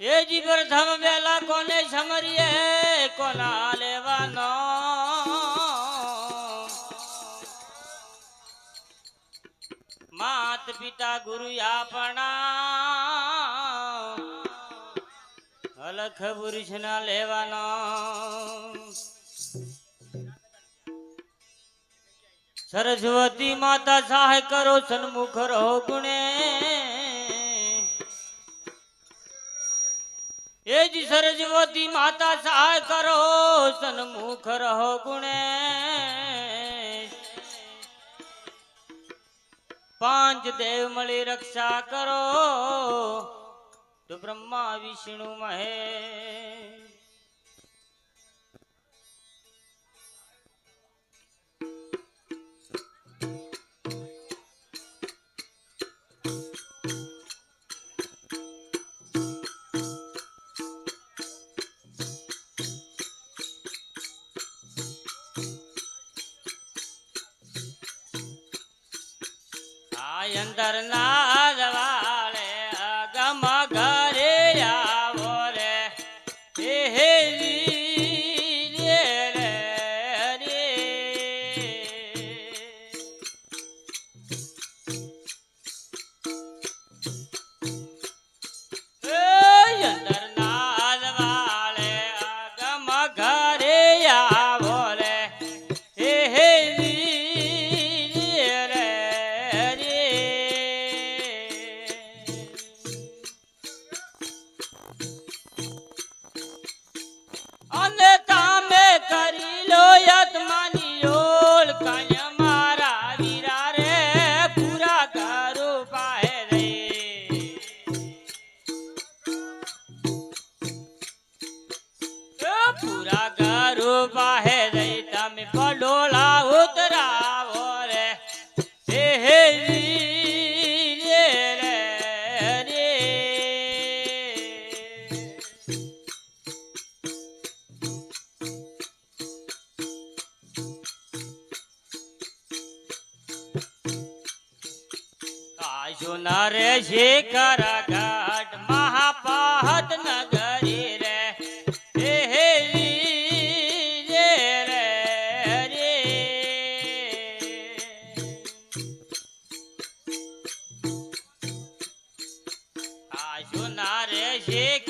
એ જીવર ધમ વેલા કોને સમરીએ કોના લેવાનો? માત પિતા ગુરુ આપણા, અલખ પુરુષ ના લેવાનો. સરસ્વતી માતા સહાય કરો, સન્મુખ રહો ગુણે. એ જ સરસ્વતી માતા સહાય કરો, સન્મુખ રહો ગુણે. પાંચ દેવ મળી રક્ષા કરો, તો બ્રહ્મા, વિષ્ણુ, મહેશ. ಎಂದರ್ನಾ પાહે રહી તમે પડોળા ઉતરાવો રે. જોનારે શેખર ઘાટ સુનારે શેખ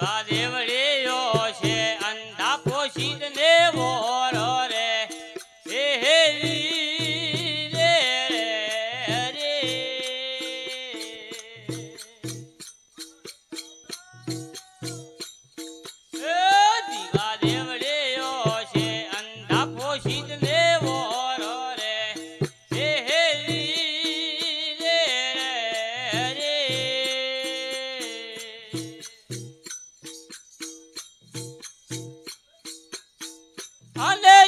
વાદેવડે Ale